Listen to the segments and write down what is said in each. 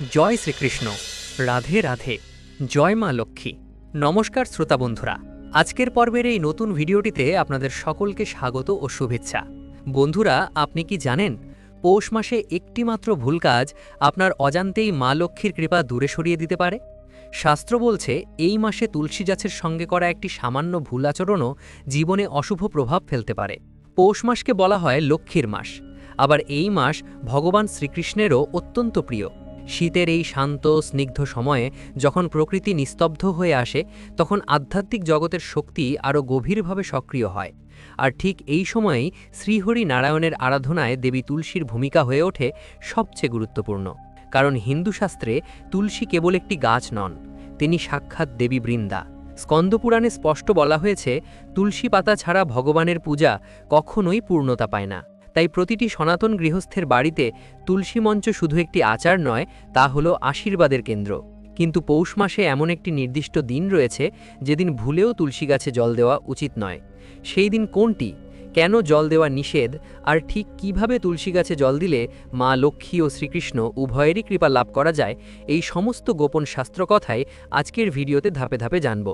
জয় শ্রীকৃষ্ণ, রাধে রাধে, জয় মা লক্ষ্মী। নমস্কার শ্রোতা বন্ধুরা, আজকের পর্বের এই নতুন ভিডিওটিতে আপনাদের সকলকে স্বাগত ও শুভেচ্ছা। বন্ধুরা, আপনি কি জানেন, পৌষ মাসে একটিমাত্র ভুল কাজ আপনার অজান্তেই মা লক্ষ্মীর কৃপা দূরে সরিয়ে দিতে পারে? শাস্ত্র বলছে, এই মাসে তুলসী গাছের সঙ্গে করা একটি সামান্য ভুল আচরণও জীবনে অশুভ প্রভাব ফেলতে পারে। পৌষ মাসকে বলা হয় লক্ষ্মীর মাস। আবার এই মাস ভগবান শ্রীকৃষ্ণেরও অত্যন্ত প্রিয়। শীতের এই শান্ত, স্নিগ্ধ সময়ে যখন প্রকৃতি নিস্তব্ধ হয়ে আসে, তখন আধ্যাত্মিক জগতের শক্তি আরও গভীরভাবে সক্রিয় হয়। আর ঠিক এই সময়েই শ্রীহরি নারায়ণের আরাধনায় দেবী তুলসীর ভূমিকা হয়ে ওঠে সবচেয়ে গুরুত্বপূর্ণ। কারণ হিন্দু শাস্ত্রে তুলসী কেবল একটি গাছ নন, তিনি সাক্ষাৎ দেবী বৃন্দা। স্কন্দপুরাণে স্পষ্ট বলা হয়েছে, তুলসী পাতা ছাড়া ভগবানের পূজা কখনোই পূর্ণতা পায় না। তাই প্রতিটি সনাতন গৃহস্থের বাড়িতে তুলসী মঞ্চ শুধু একটি আচার নয়, তা হলো আশীর্বাদের কেন্দ্র। কিন্তু পৌষ মাসে এমন একটি নির্দিষ্ট দিন রয়েছে, যেদিন ভুলেও তুলসী গাছে জল দেওয়া উচিত নয়। সেই দিন কোনটি? কেন জল দেওয়া নিষেধ? আর ঠিক কীভাবে তুলসী গাছে জল দিলে মা লক্ষ্মী ও শ্রীকৃষ্ণ উভয়েরই কৃপা লাভ করা যায়, এই সমস্ত গোপন শাস্ত্রকথায় আজকের ভিডিওতে ধাপে ধাপে জানব।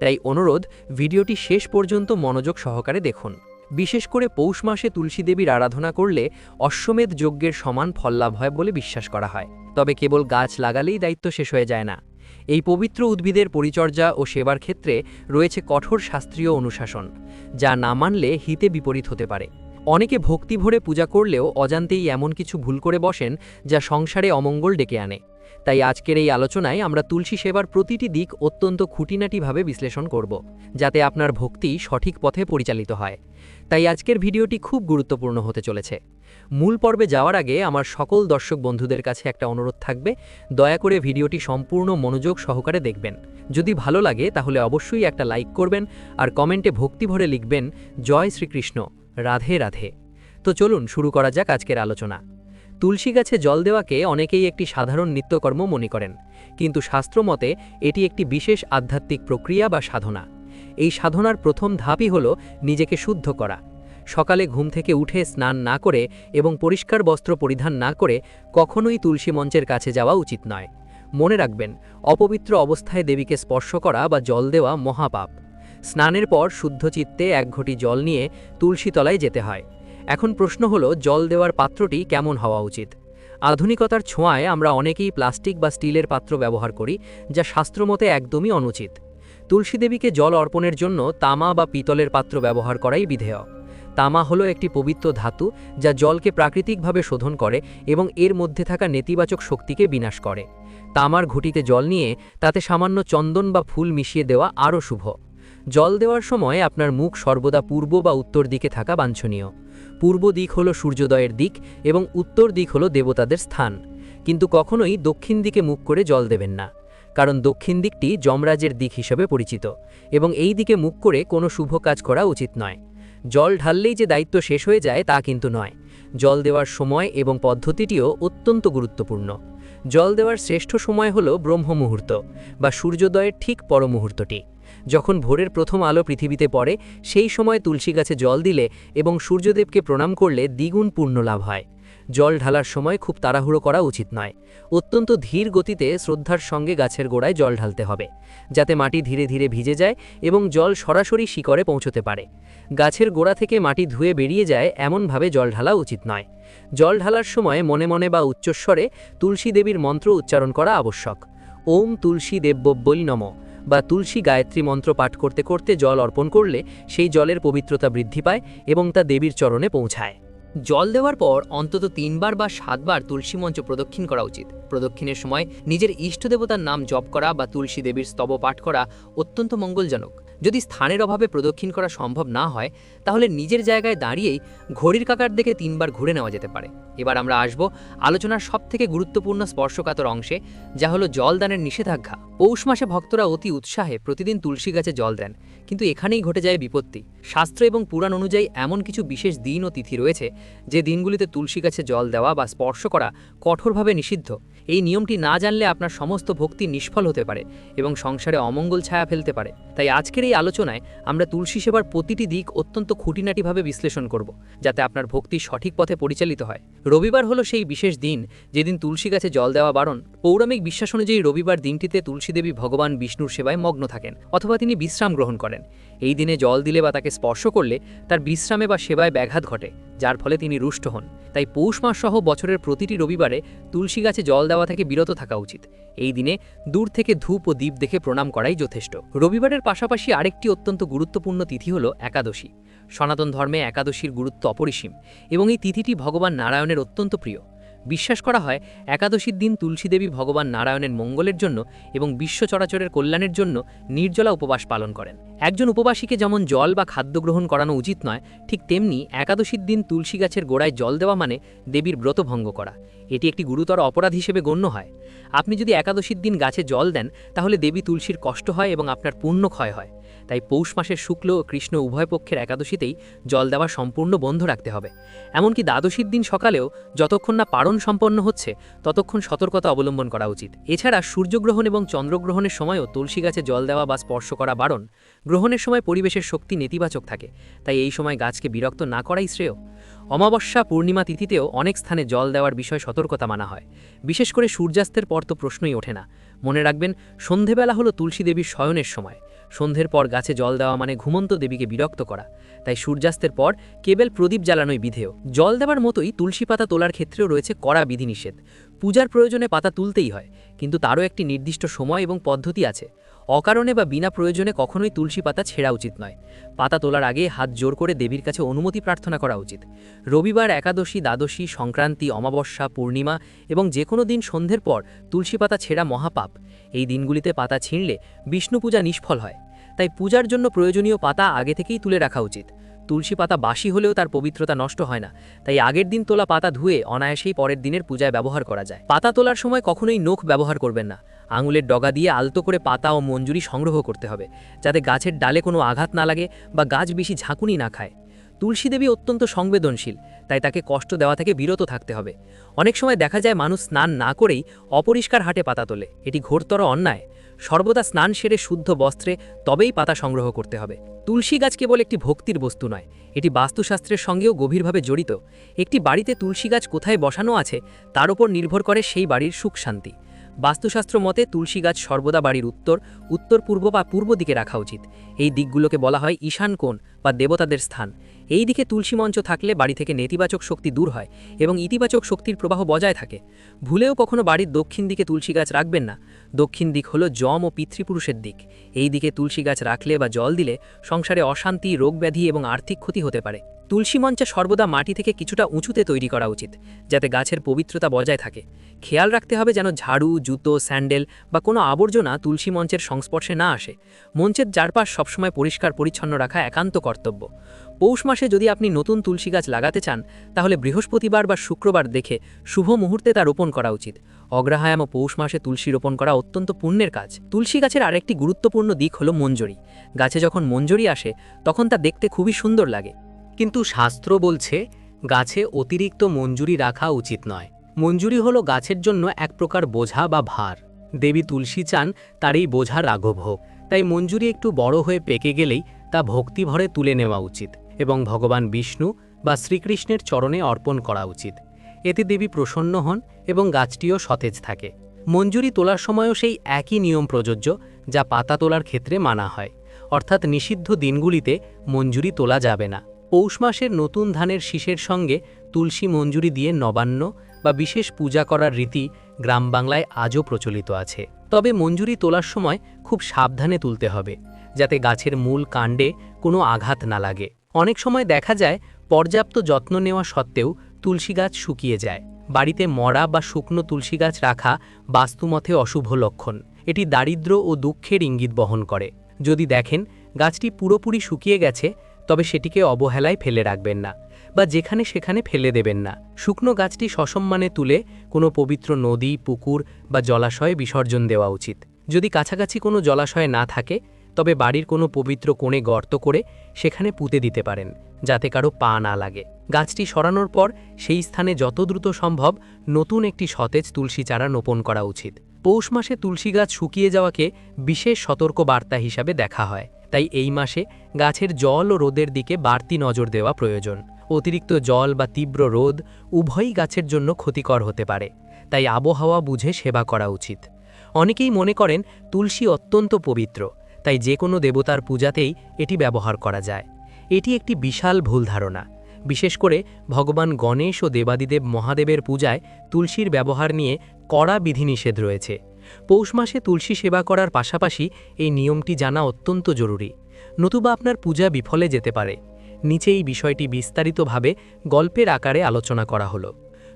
তাই অনুরোধ, ভিডিওটি শেষ পর্যন্ত মনোযোগ সহকারে দেখুন। বিশেষ করে পৌষ মাসে তুলসী দেবীর আরাধনা করলে অশ্বমেধ যজ্ঞের সমান ফল লাভ হয় বলে বিশ্বাস করা হয়। তবে কেবল গাছ লাগালেই দায়িত্ব শেষ হয়ে যায় না। এই পবিত্র উদ্ভিদের পরিচর্যা ও সেবার ক্ষেত্রে রয়েছে কঠোর শাস্ত্রীয় অনুশাসন, যা না মানলে হিতে বিপরীত হতে পারে। অনেকে ভক্তি ভরে পূজা করলেও অজান্তেই এমন কিছু ভুল করে বসেন যা সংসারে অমঙ্গল ডেকে আনে। তাই আজকের এই আলোচনায় আমরা তুলসী সেবার প্রতিটি দিক অত্যন্ত খুঁটিনাটিভাবে বিশ্লেষণ করব, যাতে আপনার ভক্তি সঠিক পথে পরিচালিত হয়। তাই আজকের ভিডিওটি খুব গুরুত্বপূর্ণ হতে চলেছে। মূল পর্বে যাওয়ার আগে আমার সকল দর্শক বন্ধুদের কাছে একটা অনুরোধ থাকবে, দয়া করে ভিডিওটি সম্পূর্ণ মনোযোগ সহকারে দেখবেন। যদি ভালো লাগে, তাহলে অবশ্যই একটা লাইক করবেন আর কমেন্টে ভক্তি ভরে লিখবেন, জয় শ্রীকৃষ্ণ, রাধে রাধে। তো চলুন শুরু করা যাক আজকের আলোচনা। তুলসী গাছে জল দেওয়াকে অনেকেই একটি সাধারণ নিত্যকর্ম মনে করেন, কিন্তু শাস্ত্রমতে এটি একটি বিশেষ আধ্যাত্মিক প্রক্রিয়া বা সাধনা। এই সাধনার প্রথম ধাপই হল নিজেকে শুদ্ধ করা। সকালে ঘুম থেকে উঠে স্নান না করে এবং পরিষ্কার বস্ত্র পরিধান না করে কখনোই তুলসী মঞ্চের কাছে যাওয়া উচিত নয়। মনে রাখবেন, অপবিত্র অবস্থায় দেবীকে স্পর্শ করা বা জল দেওয়া মহাপাপ। স্নানের পর শুদ্ধ চিত্তে এক ঘটি জল নিয়ে তুলসী তলায় যেতে হয়। এখন প্রশ্ন হলো, জল দেওয়ার পাত্রটি কেমন হওয়া উচিত? আধুনিকতার ছোঁয়ায় আমরা অনেকেই প্লাস্টিক বা স্টিলের পাত্র ব্যবহার করি, যা শাস্ত্রমতে একদমই অনুচিত। তুলসী দেবীকে জল অর্পণের জন্য তামা বা পিতলের পাত্র ব্যবহার করাই বিধেয়। তামা হলো একটি পবিত্র ধাতু, যা জলকে প্রাকৃতিকভাবে শোধন করে এবং এর মধ্যে থাকা নেতিবাচক শক্তিকে বিনাশ করে। তামার ঘুটিতে জল নিয়ে তাতে সামান্য চন্দন বা ফুল মিশিয়ে দেওয়া আরও শুভ। জল দেওয়ার সময় আপনার মুখ সর্বদা পূর্ব বা উত্তর দিকে থাকা বাঞ্ছনীয়। পূর্ব দিক হল সূর্যোদয়ের দিক এবং উত্তর দিক হল দেবতাদের স্থান। কিন্তু কখনোই দক্ষিণ দিকে মুখ করে জল দেবেন না, কারণ দক্ষিণ দিকটি যমরাজের দিক হিসেবে পরিচিত এবং এই দিকে মুখ করে কোনো শুভ কাজ করা উচিত নয়। জল ঢাললেই যে দায়িত্ব শেষ হয়ে যায় তা কিন্তু নয়। জল দেওয়ার সময় এবং পদ্ধতিটিও অত্যন্ত গুরুত্বপূর্ণ। জল দেওয়ার শ্রেষ্ঠ সময় হল ব্রহ্ম মুহূর্ত বা সূর্যোদয়ের ঠিক পর মুহূর্তটি যখন ভোরের প্রথম আলো পৃথিবীতে পড়ে, সেই সময় তুলসী গাছে জল দিলে এবং সূর্যদেবকে প্রণাম করলে দ্বিগুণ পূর্ণ লাভ হয়। জল ঢালার সময় খুব তাড়াহুড়ো করা উচিত নয়। অত্যন্ত ধীর গতিতে শ্রদ্ধার সঙ্গে গাছের গোড়ায় জল ঢালতে হবে, যাতে মাটি ধীরে ধীরে ভিজে যায় এবং জল সরাসরি শিকড়ে পৌঁছতে পারে। গাছের গোড়া থেকে মাটি ধুয়ে বেরিয়ে যায় এমনভাবে জল ঢালা উচিত নয়। জল ঢালার সময় মনে মনে বা উচ্চস্বরে তুলসী দেবীর মন্ত্র উচ্চারণ করা আবশ্যক। ওম তুলসী দেব্যব্বই নম বা তুলসী গায়ত্রী মন্ত্র পাঠ করতে করতে জল অর্পণ করলে সেই জলের পবিত্রতা বৃদ্ধি পায় এবং তা দেবীর চরণে পৌঁছায়। জল দেওয়ার পর অন্তত তিনবার বা সাতবার তুলসী মঞ্চ প্রদক্ষিণ করা উচিত। প্রদক্ষিণের সময় নিজের ইষ্ট দেবতার নাম জপ করা বা তুলসী দেবীর স্তব পাঠ করা অত্যন্ত মঙ্গলজনক। যদি স্থানের অভাবে প্রদক্ষিণ করা সম্ভব না হয়, তাহলে নিজের জায়গায় দাঁড়িয়েই ঘড়ির কাকার দেখে তিনবার ঘুরে নেওয়া যেতে পারে। এবার আমরা আসব আলোচনার সবথেকে গুরুত্বপূর্ণ স্পর্শকাতর অংশে, যা হলো জলদানের নিষেধাজ্ঞা। পৌষ মাসে ভক্তরা অতি উৎসাহে প্রতিদিন তুলসী গাছে জল দেন, কিন্তু এখানেই ঘটে যায় বিপত্তি। শাস্ত্র এবং পুরাণ অনুযায়ী এমন কিছু বিশেষ দিন ও তিথি রয়েছে, যে দিনগুলিতে তুলসী গাছে জল দেওয়া বা স্পর্শ করা কঠোরভাবে নিষিদ্ধ। এই নিয়মটি না জানলে আপনার সমস্ত ভক্তি নিষ্ফল হতে পারে এবং সংসারে অমঙ্গল ছায়া ফেলতে পারে। তাই আজকের এই আলোচনায় আমরা তুলসী সেবার প্রতিটি দিক অত্যন্ত খুঁটিনাটিভাবে বিশ্লেষণ করব, যাতে আপনার ভক্তি সঠিক পথে পরিচালিত হয়। রবিবার হলো সেই বিশেষ দিন, যেদিন তুলসী গাছে জল দেওয়া বারণ। পৌরাণিক বিশ্বাস অনুযায়ী রবিবার দিনটিতে তুলসী দেবী ভগবান বিষ্ণুর সেবায় মগ্ন থাকেন, অথবা তিনি বিশ্রাম গ্রহণ করেন। এই দিনে জল দিলে বা তাকে স্পর্শ করলে তার বিশ্রামে বা সেবায় ব্যাঘাত ঘটে, যার ফলে তিনি রুষ্ট হন। তাই পৌষ মাস সহ বছরের প্রতিটি রবিবারে তুলসী গাছে জল দেওয়া থেকে বিরত থাকা উচিত। এই দিনে দূর থেকে ধূপ ও দ্বীপ দেখে প্রণাম করাই যথেষ্ট। রবিবারের পাশাপাশি আরেকটি অত্যন্ত গুরুত্বপূর্ণ তিথি হল একাদশী। সনাতন ধর্মে একাদশীর গুরুত্ব অপরিসীম এবং এই তিথিটি ভগবান নারায়ণের অত্যন্ত প্রিয়। বিশ্বাস করা হয় একাদশীর দিন তুলসী দেবী ভগবান নারায়ণের মঙ্গলের জন্য এবং বিশ্ব চরাচরের কল্যাণের জন্য নির্জলা উপবাস পালন করেন। একজন উপবাসীকে যেমন জল বা খাদ্য গ্রহণ করানো উচিত নয়, ঠিক তেমনি একাদশীর দিন তুলসী গাছের গোড়ায় জল দেওয়া মানে দেবীর ব্রত ভঙ্গ করা। এটি একটি গুরুতর অপরাধ হিসেবে গণ্য হয়। আপনি যদি একাদশীর দিন গাছে জল দেন, তাহলে দেবী তুলসীর কষ্ট হয় এবং আপনার পূর্ণ ক্ষয় হয়। তাই পৌষ মাসের শুক্ল ও কৃষ্ণ উভয় পক্ষের একাদশীতেই জল দেওয়া সম্পূর্ণ বন্ধ রাখতে হবে। এমনকি দ্বাদশীর দিন সকালেও যতক্ষণ না পারণ সম্পন্ন হচ্ছে, ততক্ষণ সতর্কতা অবলম্বন করা উচিত। এছাড়া সূর্যগ্রহণ এবং চন্দ্রগ্রহণের সময়ও তুলসী গাছে জল দেওয়া বা স্পর্শ করা বারণ, গ্রহণের সময় পরিবেশের শক্তি নেতিবাচক থাকে, তাই এই সময় গাছকে বিরক্ত না করাই শ্রেয়। অমাবস্যা পূর্ণিমা তিথিতেও অনেক স্থানে জল দেওয়ার বিষয় সতর্কতা মানা হয়। বিশেষ করে সূর্যাস্তের পর তো প্রশ্নই ওঠে না। মনে রাখবেন, সন্ধেবেলা হলো তুলসী দেবীর শয়নের সময়। সন্ধ্যের পর গাছে জল দেওয়া মানে ঘুমন্ত দেবীকে বিরক্ত করা। তাই সূর্যাস্তের পর কেবল প্রদীপ জ্বালানোই বিধেয়। জল দেওয়ার মতোই তুলসী পাতা তোলার ক্ষেত্রেও রয়েছে কড়া বিধিনিষেধ। পূজার প্রয়োজনে পাতা তুলতেই হয়, কিন্তু তারও একটি নির্দিষ্ট সময় এবং পদ্ধতি আছে। অকারণে বা বিনা প্রয়োজনে কখনোই তুলসী পাতা ছেঁড়া উচিত নয়। পাতা তোলার আগে হাত জোর করে দেবীর কাছে অনুমতি প্রার্থনা করা উচিত। রবিবার একাদশী, দ্বাদশী, সংক্রান্তি, অমাবস্যা, পূর্ণিমা এবং যে কোনো দিন সন্ধ্যের পর তুলসী পাতা ছেঁড়া মহাপাপ। এই দিনগুলিতে পাতা ছিঁড়লে বিষ্ণু পূজা নিষ্ফল হয়। তাই পূজার জন্য প্রয়োজনীয় পাতা আগে থেকেই তুলে রাখা উচিত। তুলসী পাতা বাসি হলেও তার পবিত্রতা নষ্ট হয় না, তাই আগের দিন তোলা পাতা ধুয়ে অনায়াসেই পরের দিনের পূজায় ব্যবহার করা যায়। পাতা তোলার সময় কখনোই নখ ব্যবহার করবেন না। আঙুলের ডগা দিয়ে আলতো করে পাতা ও মঞ্জুরি সংগ্রহ করতে হবে, যাতে গাছের ডালে কোনো আঘাত না লাগে বা গাছ বেশি ঝাঁকুনি না খায়। তুলসী দেবী অত্যন্ত সংবেদনশীল, তাই তাকে কষ্ট দেওয়া থেকে বিরত থাকতে হবে। অনেক সময় দেখা যায় মানুষ স্নান না করেই অপরিষ্কার হাটে পাতা তোলে। এটি ঘোরতর অন্যায়। সর্বদা স্নান সেরে শুদ্ধ বস্ত্রে তবেই পাতা সংগ্রহ করতে হবে। তুলসী গাছ কেবল একটি ভক্তির বস্তু নয়, এটি বাস্তুশাস্ত্রের সঙ্গেও গভীরভাবে জড়িত। একটি বাড়িতে তুলসী গাছ কোথায় বসানো আছে, তার উপর নির্ভর করে সেই বাড়ির সুখ শান্তি। বাস্তুশাস্ত্র মতে, তুলসী গাছ সর্বদা বাড়ির উত্তর উত্তর পূর্ব বা পূর্ব দিকে রাখা উচিত। এই দিকগুলোকে বলা হয় ঈশান কোণ বা দেবতাদের স্থান। এই দিকে তুলসী মঞ্চ থাকলে বাড়ি থেকে নেতিবাচক শক্তি দূর হয় এবং ইতিবাচক শক্তির প্রবাহ বজায় থাকে। ভুলেও কখনো বাড়ির দক্ষিণ দিকে তুলসী গাছ রাখবেন না। দক্ষিণ দিক হলো যম ও পিতৃপুরুষের দিক। এই দিকে তুলসী গাছ রাখলে বা জল দিলে সংসারে অশান্তি, রোগব্যাধি এবং আর্থিক ক্ষতি হতে পারে। তুলসী মঞ্চে সর্বদা মাটি থেকে কিছুটা উঁচুতে তৈরি করা উচিত, যাতে গাছের পবিত্রতা বজায় থাকে। খেয়াল রাখতে হবে যেন ঝাড়ু, জুতো, স্যান্ডেল বা কোনো আবর্জনা তুলসী মঞ্চের সংস্পর্শে না আসে। মঞ্চের চারপাশ সবসময় পরিষ্কার পরিচ্ছন্ন রাখা একান্ত কর্তব্য। পৌষ মাসে যদি আপনি নতুন তুলসী গাছ লাগাতে চান, তাহলে বৃহস্পতিবার বা শুক্রবার দেখে শুভ মুহূর্তে তা রোপণ করা উচিত। অগ্রহায়াম ও পৌষ মাসে তুলসী রোপণ করা অত্যন্ত পুণ্যের কাজ। তুলসী গাছের আরেকটি গুরুত্বপূর্ণ দিক হলো মঞ্জরি। গাছে যখন মঞ্জরি আসে, তখন তা দেখতে খুবই সুন্দর লাগে। কিন্তু শাস্ত্র বলছে, গাছে অতিরিক্ত মঞ্জুরি রাখা উচিত নয়। মঞ্জুরি হলো গাছের জন্য এক প্রকার বোঝা বা ভার। দেবী তুলসী চান, তার এই বোঝা রাঘব হোক। তাই মঞ্জুরি একটু বড় হয়ে পেকে গেলেই তা ভক্তিভরে তুলে নেওয়া উচিত। এবং ভগবান বিষ্ণু বা শ্রীকৃষ্ণের চরণে অর্পণ করা উচিত। এতে দেবী প্রসন্ন হন এবং গাছটিও সতেজ থাকে। মঞ্জুরি তোলার সময়ও সেই একই নিয়ম প্রযোজ্য, যা পাতা তোলার ক্ষেত্রে মানা হয়। অর্থাৎ নিষিদ্ধ দিনগুলিতে মঞ্জুরি তোলা যাবে না। পৌষ মাসের নতুন ধানের শীষের সঙ্গে তুলসী মঞ্জুরি দিয়ে নবান্ন বা বিশেষ পূজা করার রীতি গ্রাম বাংলায় আজও প্রচলিত আছে। তবে মঞ্জুরি তোলার সময় খুব সাবধানে তুলতে হবে, যাতে গাছের মূল কাণ্ডে কোনো আঘাত না লাগে। অনেক সময় দেখা যায়, পর্যাপ্ত যত্ন নেওয়া সত্ত্বেও তুলসী গাছ শুকিয়ে যায়। বাড়িতে মরা বা শুকনো তুলসী গাছ রাখা বাস্তুমতে অশুভ লক্ষণ। এটি দারিদ্র ও দুঃখের ইঙ্গিত বহন করে। যদি দেখেন, গাছটি পুরোপুরি শুকিয়ে গেছে, তবে সেটিকে অবহেলায় ফেলে রাখবেন না বা যেখানে সেখানে ফেলে দেবেন না। শুকনো গাছটি সসম্মানে তুলে কোনো পবিত্র নদী, পুকুর বা জলাশয়ে বিসর্জন দেওয়া উচিত। যদি কাছাকাছি কোনো জলাশয় না থাকে তবে বাড়ির কোনো পবিত্র কোণে গর্ত করে সেখানে পুঁতে দিতে পারেন, যাতে কারও পা না লাগে। গাছটি সরানোর পর সেই স্থানে যত দ্রুত সম্ভব নতুন একটি সতেজ তুলসী চারা নোপণ করা উচিত। পৌষ মাসে তুলসী গাছ শুকিয়ে যাওয়াকে বিশেষ সতর্ক বার্তা হিসাবে দেখা হয়। তাই এই মাসে গাছের জল ও রোদের দিকে বাড়তি নজর দেওয়া প্রয়োজন। অতিরিক্ত জল বা তীব্র রোদ উভয়ই গাছের জন্য ক্ষতিকর হতে পারে। তাই আবহাওয়া বুঝে সেবা করা উচিত। অনেকেই মনে করেন তুলসী অত্যন্ত পবিত্র। তাই যে কোনো দেবতার পূজাতেই এটি ব্যবহার করা যায়। এটি একটি বিশাল ভুল ধারণা। বিশেষ করে ভগবান গণেশ ও দেবাদিদেব মহাদেবের পূজায় তুলসীর ব্যবহার নিয়ে কড়া বিধিনিষেধ রয়েছে। পৌষ মাসে তুলসী সেবা করার পাশাপাশি এই নিয়মটি জানা অত্যন্ত জরুরি। নতুবা আপনার পূজা বিফলে যেতে পারে। নিচে এই বিষয়টি বিস্তারিতভাবে গল্পের আকারে আলোচনা করা হলো।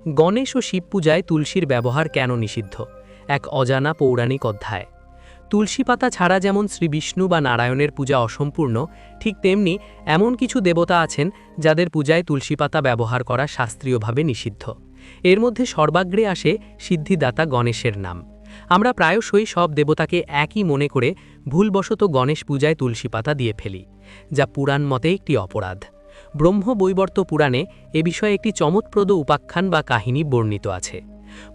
গণেশ ও শিব পূজায় তুলসীর ব্যবহার কেন নিষিদ্ধ? এক অজানা পৌরাণিক অধ্যায়। তুলসী পাতা ছাড়া যেমন শ্রী বিষ্ণু বা নারায়ণের পূজা অসম্পূর্ণ, ঠিক তেমনি এমন কিছু দেবতা আছেন যাদের পূজায় তুলসী পাতা ব্যবহার করা শাস্ত্রীয়ভাবে নিষিদ্ধ। এর মধ্যে সর্বাগ্রে আসে সিদ্ধিদাতা গণেশের নাম। আমরা প্রায়শই সব দেবতাকে একই মনে করে ভুলবশত গণেশ পূজায় তুলসী পাতা দিয়ে ফেলি, যা পুরাণ মতে একটি অপরাধ। ব্রহ্ম বৈবর্ত পুরাণে এ বিষয়ে একটি চমৎপ্রদ উপাখ্যান বা কাহিনী বর্ণিত আছে।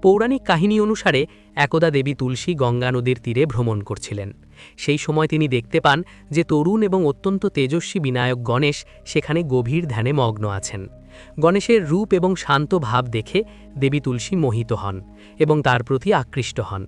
পৌরাণিক কাহিনী অনুসারে একদা দেবী তুলসী গঙ্গা নদীর তীরে ভ্রমণ করছিলেন। সেই সময় তিনি দেখতে পান যে তরুণ এবং অত্যন্ত তেজস্বী বিনায়ক গণেশ সেখানে গভীর ধ্যানে মগ্ন আছেন। গণেশের রূপ এবং শান্ত ভাব দেখে দেবী তুলসী মোহিত হন এবং তার প্রতি আকৃষ্ট হন।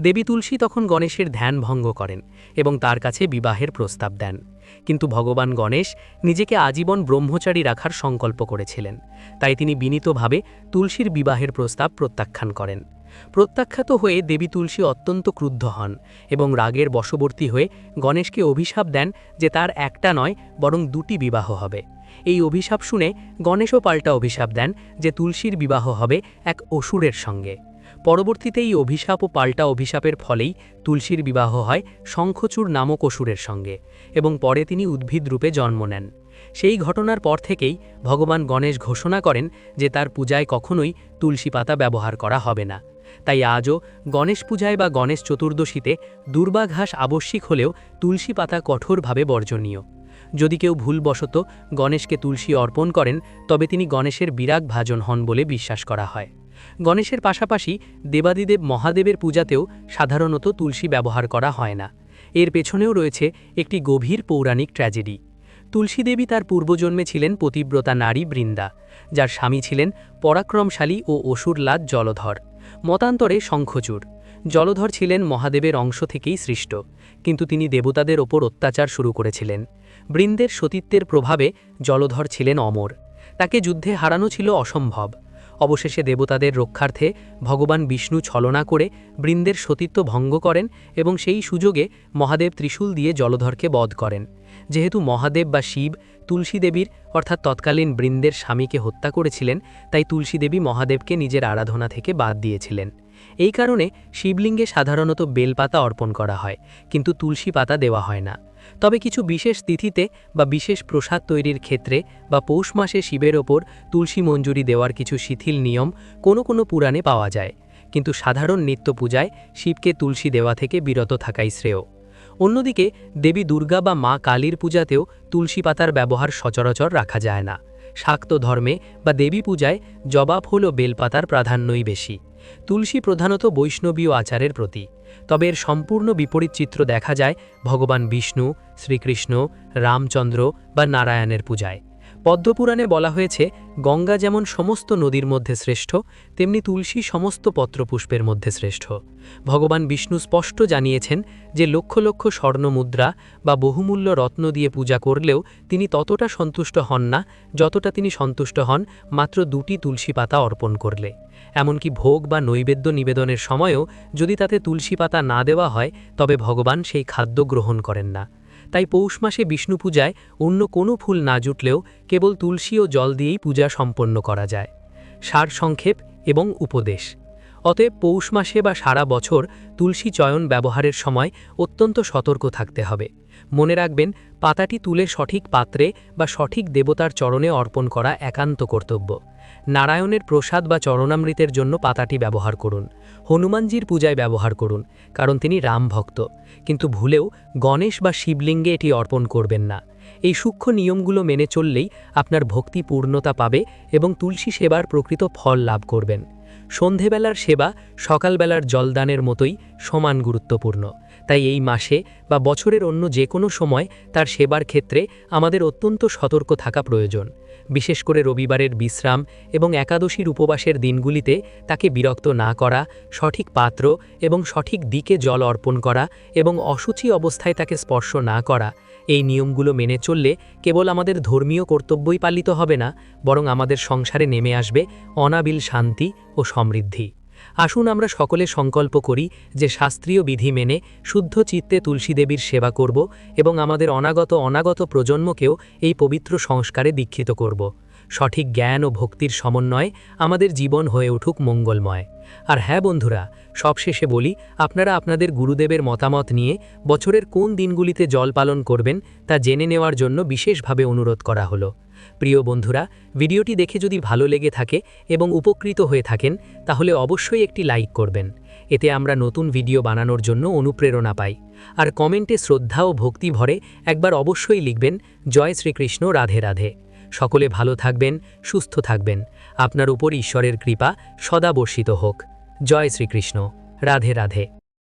দেবী তুলসী তখন গণেশের ধ্যান ভঙ্গ করেন এবং তার কাছে বিবাহের প্রস্তাব দেন। কিন্তু ভগবান গণেশ নিজেকে আজীবন ব্রহ্মচারী রাখার সংকল্প করেছিলেন। তাই তিনি বিনীতভাবে তুলসীর বিবাহের প্রস্তাব প্রত্যাখ্যান করেন। প্রত্যাখ্যাত হয়ে দেবী তুলসী অত্যন্ত ক্রুদ্ধ হন এবং রাগের বশবর্তী হয়ে গণেশকে অভিশাপ দেন যে তার একটা নয়, বরং দুটি বিবাহ হবে। এই অভিশাপ শুনে গণেশও পাল্টা অভিশাপ দেন যে তুলসীর বিবাহ হবে এক অসুরের সঙ্গে। পরবর্তীতে এই অভিশাপ ও পাল্টা অভিশাপের ফলেই তুলসীর বিবাহ হয় শঙ্খচূড় নামক অসুরের সঙ্গে এবং পরে তিনি উদ্ভিদ রূপে জন্ম নেন। সেই ঘটনার পর থেকেই ভগবান গণেশ ঘোষণা করেন যে তার পূজায় কখনোই তুলসী পাতা ব্যবহার করা হবে না। তাই আজও গণেশ পূজায় বা গণেশ চতুর্দশীতে দুর্বাঘাস আবশ্যিক হলেও তুলসী পাতা কঠোরভাবে বর্জনীয়। যদি কেউ ভুলবশত গণেশকে তুলসী অর্পণ করেন, তবে তিনি গণেশের বিরাগ ভাজন হন বলে বিশ্বাস করা হয়। গণেশের পাশাপাশি দেবাদিদেব মহাদেবের পূজাতেও সাধারণত তুলসী ব্যবহার করা হয় না। এর পেছনেও রয়েছে একটি গভীর পৌরাণিক ট্র্যাজেডি। তুলসী দেবী তার পূর্বজন্মে ছিলেন পতিব্রতা নারী বৃন্দা, যার স্বামী ছিলেন পরাক্রমশালী ও অসুরলাদ জলধর, মতান্তরে শঙ্খচূড়। জলধর ছিলেন মহাদেবের অংশ থেকেই সৃষ্ট, কিন্তু তিনি দেবতাদের ওপর অত্যাচার শুরু করেছিলেন। বৃন্দের সতীত্বের প্রভাবে জলধর ছিলেন অমর। তাকে যুদ্ধে হারানো ছিল অসম্ভব। অবশেষে দেবতাদের রক্ষার্থে ভগবান বিষ্ণু ছলনা করে বৃন্দের সতীত্ব ভঙ্গ করেন এবং সেই সুযোগে মহাদেব ত্রিশূল দিয়ে জলধরকে বধ করেন। যেহেতু মহাদেব বা শিব তুলসী দেবীর অর্থাৎ তৎকালীন বৃন্দের স্বামীকে হত্যা করেছিলেন, তাই তুলসী দেবী মহাদেবকে নিজের আরাধনা থেকে বাদ দিয়েছিলেন। এই কারণে শিবলিঙ্গে সাধারণত বেলপাতা অর্পণ করা হয়, কিন্তু তুলসী পাতা দেওয়া হয় না। তবে কিছু বিশেষ তিথিতে বা বিশেষ প্রসাদ তৈরির ক্ষেত্রে বা পৌষ মাসে শিবের ওপর তুলসী মঞ্জুরি দেওয়ার কিছু শিথিল নিয়ম কোনো কোনো পুরাণে পাওয়া যায়, কিন্তু সাধারণ নিত্য পূজায় শিবকে তুলসী দেওয়া থেকে বিরত থাকাই শ্রেয়। অন্যদিকে দেবী দুর্গা বা মা কালীর পূজাতেও তুলসী পাতার ব্যবহার সচরাচর রাখা যায় না। শাক্ত ধর্মে বা দেবী পূজায় জবাব হল বেলপাতার প্রাধান্যই বেশি। তুলসী প্রধানত বৈষ্ণবীয় আচারের প্রতি। তবে এর সম্পূর্ণ বিপরীত চিত্র দেখা যায় ভগবান বিষ্ণু, শ্রীকৃষ্ণ, রামচন্দ্র বা নারায়ণের পূজায়। পদ্মপুরাণে বলা হয়েছে, গঙ্গা যেমন সমস্ত নদীর মধ্যে শ্রেষ্ঠ, তেমনি তুলসী সমস্ত পত্রপুষ্পের মধ্যে শ্রেষ্ঠ। ভগবান বিষ্ণু স্পষ্ট জানিয়েছেন যে লক্ষ লক্ষ স্বর্ণ মুদ্রা বা বহুমূল্য রত্ন দিয়ে পূজা করলেও তিনি ততটা সন্তুষ্ট হন না, যতটা তিনি সন্তুষ্ট হন মাত্র দুটি তুলসী পাতা অর্পণ করলে। এমনকি ভোগ বা নৈবেদ্য নিবেদনের সময়ও যদি তাতে তুলসী পাতা না দেওয়া হয়, তবে ভগবান সেই খাদ্য গ্রহণ করেন না। তাই পৌষ মাসে বিষ্ণু পূজায় অন্য কোনো ফুল না জুটলেও কেবল তুলসী ও জল দিয়েই পূজা সম্পন্ন করা যায়। সার সংক্ষেপ এবং উপদেশ। অতএব পৌষ মাসে বা সারা বছর তুলসী চয়ন ব্যবহারের সময় অত্যন্ত সতর্ক থাকতে হবে। মনে রাখবেন, পাতাটি তুলে সঠিক পাত্রে বা সঠিক দেবতার চরণে অর্পণ করা একান্ত কর্তব্য। নারায়ণের প্রসাদ বা চরণামৃতের জন্য পাতাটি ব্যবহার করুন। হনুমানজির পূজায় ব্যবহার করুন, কারণ তিনি রাম ভক্ত। কিন্তু ভুলেও গণেশ বা শিবলিঙ্গে এটি অর্পণ করবেন না। এই সূক্ষ্ম নিয়মগুলো মেনে চললেই আপনার ভক্তি পূর্ণতা পাবে এবং তুলসী সেবার প্রকৃত ফল লাভ করবেন। সন্ধেবেলার সেবা সকালবেলার জলদানের মতোই সমান গুরুত্বপূর্ণ। তাই এই মাসে বা বছরের অন্য যে কোনো সময় তার সেবার ক্ষেত্রে আমাদের অত্যন্ত সতর্ক থাকা প্রয়োজন। বিশেষ করে রবিবারের বিশ্রাম এবং একাদশীর উপবাসের দিনগুলিতে তাকে বিরক্ত না করা, সঠিক পাত্র এবং সঠিক দিকে জল অর্পণ করা এবং অসুচি অবস্থায় তাকে স্পর্শ না করা, এই নিয়মগুলো মেনে চললে কেবল আমাদের ধর্মীয় কর্তব্যই পালিত হবে না, বরং আমাদের সংসারে নেমে আসবে অনাবিল শান্তি ও সমৃদ্ধি। আসুন আমরা সকলে সংকল্প করি যে শাস্ত্রীয় বিধি মেনে শুদ্ধ চিত্তে তুলসী দেবীর সেবা করব এবং আমাদের অনাগত অনাগত প্রজন্মকেও এই পবিত্র সংস্কারে দীক্ষিত করব। সঠিক জ্ঞান ও ভক্তির সমন্বয়ে আমাদের জীবন হয়ে উঠুক মঙ্গলময়। আর হ্যাঁ বন্ধুরা, সবশেষে বলি, আপনারা আপনাদের গুরুদেবের মতামত নিয়ে বছরের কোন দিনগুলিতে জল পালন করবেন তা জেনে নেওয়ার জন্য বিশেষভাবে অনুরোধ করা হলো। প্রিয় বন্ধুরা, ভিডিওটি দেখে যদি ভালো লেগে থাকে এবং উপকৃত হয়ে থাকেন, তাহলে অবশ্যই একটি লাইক করবেন। এতে আমরা নতুন ভিডিও বানানোর জন্য অনুপ্রেরণা পাই। আর কমেন্টে শ্রদ্ধা ও ভক্তি ভরে একবার অবশ্যই লিখবেন, জয় শ্রীকৃষ্ণ, রাধে রাধে। সকলে ভালো থাকবেন, সুস্থ থাকবেন। আপনার উপর ঈশ্বরের কৃপা সদা বর্ষিত হোক। জয় শ্রীকৃষ্ণ। রাধে রাধে।